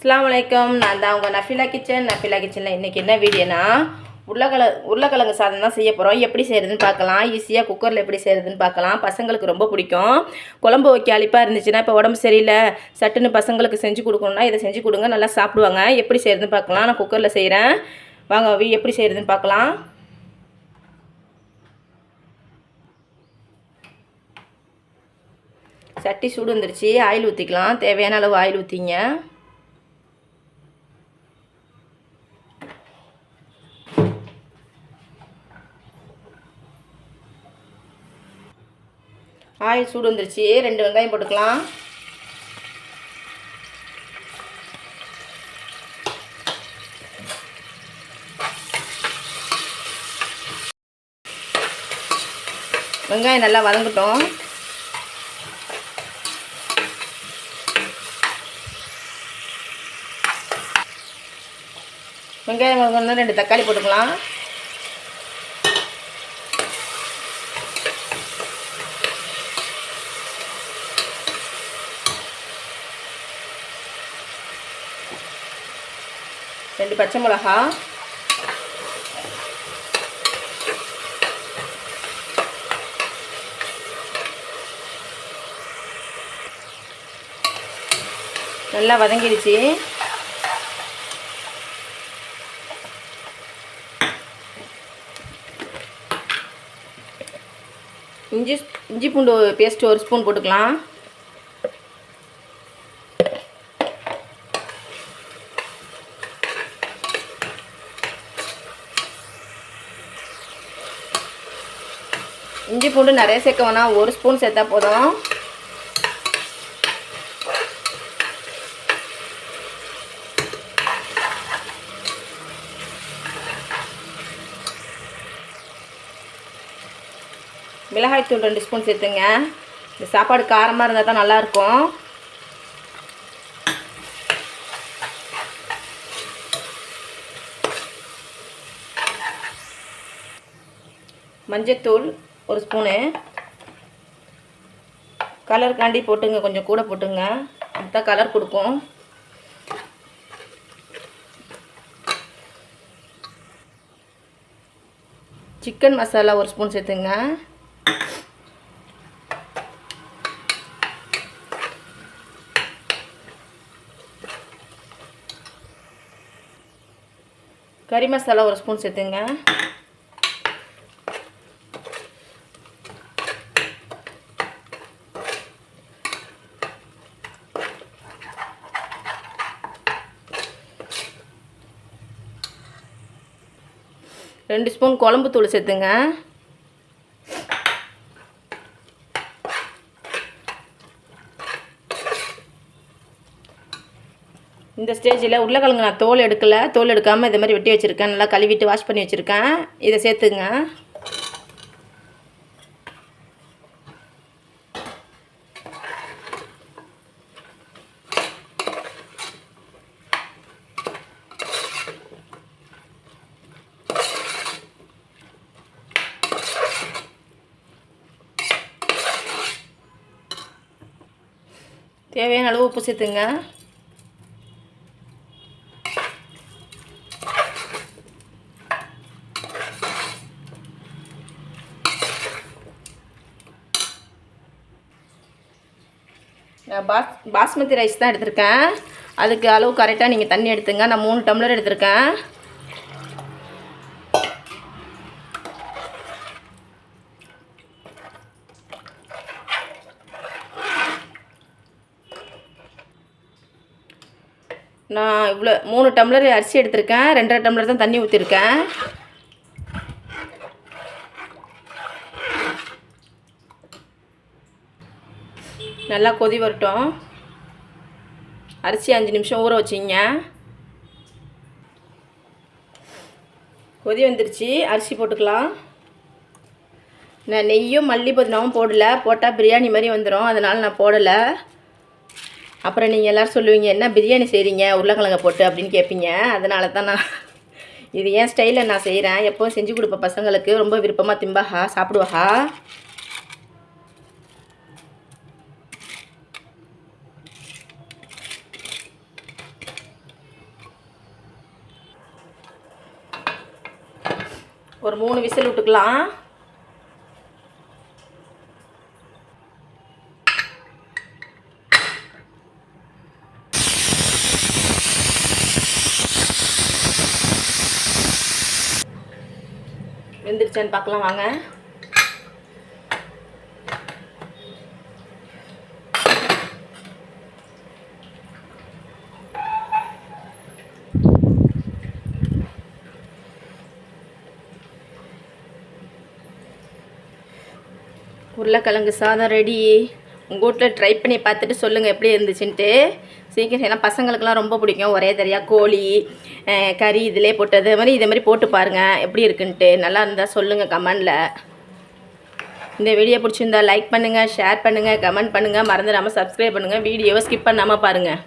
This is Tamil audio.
அஸ்ஸலாமு அலைக்கும். நான் தான் உங்கள் நஃபிலா கிச்சன். நஃபிலா கிச்சனில் இன்றைக்கி என்ன வீடியோனா உருளைக்கிழ உருளைக்கிழங்கு சாதம் தான் செய்ய போகிறோம் எப்படி செய்கிறதுன்னு பார்க்கலாம். ஈஸியாக குக்கரில் எப்படி செய்கிறதுன்னு பார்க்கலாம். பசங்களுக்கு ரொம்ப பிடிக்கும். குழம்பு வைக்க அழிப்பாக இருந்துச்சுன்னா இப்போ உடம்பு சரியில்லை சட்டுன்னு பசங்களுக்கு செஞ்சு கொடுக்கணுன்னா இதை செஞ்சு கொடுங்க. நல்லா சாப்பிடுவாங்க. எப்படி செய்கிறதுன்னு பார்க்கலாம். நான் குக்கரில் செய்கிறேன் வாங்க எப்படி செய்கிறதுன்னு பார்க்கலாம். சட்டி சூடு வந்துருச்சு. ஆயில் ஊற்றிக்கலாம் தேவையான அளவு ஆயில் ஊற்றிங்க ஆயில் சூடு வந்துருச்சு. ரெண்டு வெங்காயம் போட்டுக்கலாம். வெங்காயம் நல்லா வதங்கட்டும். வெங்காயம் வதங்கணும் ரெண்டு தக்காளி போட்டுக்கலாம். ரெண்டு பச்சை மிளகா. நல்லா வதங்கிடுச்சு. இஞ்சி இஞ்சி பூண்டு பேஸ்ட்டு ஒரு ஸ்பூன் போட்டுக்கலாம். இஞ்சி பூண்டு நிறைய சேர்க்க வேணாம். ஒரு ஸ்பூன் சேர்த்தா போதும். மிளகாய்த்தூள் ரெண்டு ஸ்பூன் சேர்த்துங்க. இந்த சாப்பாடு காரமாக இருந்தால் தான் நல்லாயிருக்கும். மஞ்சத்தூள் ஒரு ஸ்பூனு. கலருக்காண்டி போட்டுங்க கொஞ்சம் கூட போட்டுங்க. அதுதான் கலர் கொடுக்கும் சிக்கன் மசாலா ஒரு ஸ்பூன் சேர்த்துங்க. கறி மசாலா ஒரு ஸ்பூன் சேர்த்துங்க. ரெண்டு ஸ்பூன் குழம்பு தூள் சேர்த்துங்க. இந்த ஸ்டேஜில் உருளைக்கிழங்கு நான் தோல் எடுக்கலை. தோல் எடுக்காமல் இதை மாதிரி வெட்டி வச்சுருக்கேன். நல்லா கழுவிட்டு வாஷ் பண்ணி வச்சுருக்கேன். இதை சேர்த்துங்க. தேவையான அளவு உப்பு சேர்த்துங்க. நான் பாஸ் பாஸ்மதி ரைஸ் தான் எடுத்திருக்கேன். அதுக்கு அளவு கரெக்டாக நீங்கள் தண்ணி எடுத்துங்க. நான் மூணு டம்ளர் எடுத்திருக்கேன். நான் இவ்வளோ மூணு டம்ளர் அரிசி எடுத்திருக்கேன். ரெண்டரை டம்ளர் தான் தண்ணி ஊற்றிருக்கேன் நல்லா கொதி வரட்டும். அரிசி அஞ்சு நிமிஷம் ஊற வச்சிங்க. கொதி வந்துருச்சு. அரிசி போட்டுக்கலாம். நான் நெய்யும் மல்லி புதினாவும் போடலை. போட்டால் பிரியாணி மாதிரி வந்துடும் அதனால் நான் போடலை. அப்புறம் நீங்கள் எல்லோரும் சொல்லுவீங்க என்ன பிரியாணி செய்கிறீங்க உருளைக்கிழங்க போட்டு அப்படின்னு கேட்பீங்க அதனால தான் நான் இது ஏன் ஸ்டைலில் நான் செய்கிறேன் எப்போவும் செஞ்சு கொடுப்ப பசங்களுக்கு. ரொம்ப விருப்பமாக திம்பாஹா சாப்பிடுவாஹா. ஒரு மூணு விசில் விட்டுக்கலாம். வெந்துருச்சான்னு பார்க்கலாம் வாங்க. உருளைக்கிழங்கு சாதம் ரெடி உங்கள் வீட்டில் ட்ரை பண்ணி பார்த்துட்டு சொல்லுங்கள் எப்படி இருந்துச்சுன்ட்டு. சீக்கிரம் ஏன்னா பசங்களுக்கெல்லாம் ரொம்ப பிடிக்கும். ஒரே தரையாக கோழி கறி இதிலே போட்டு அதே மாதிரி இதே மாதிரி போட்டு பாருங்கள் எப்படி இருக்குன்ட்டு. நல்லா இருந்தால் சொல்லுங்கள் கமெண்டில் இந்த வீடியோ பிடிச்சிருந்தா லைக் பண்ணுங்கள் ஷேர் பண்ணுங்கள் கமெண்ட் பண்ணுங்கள் மறந்துடாமல் சப்ஸ்கிரைப் பண்ணுங்கள் வீடியோவை ஸ்கிப் பண்ணாமல் பாருங்கள்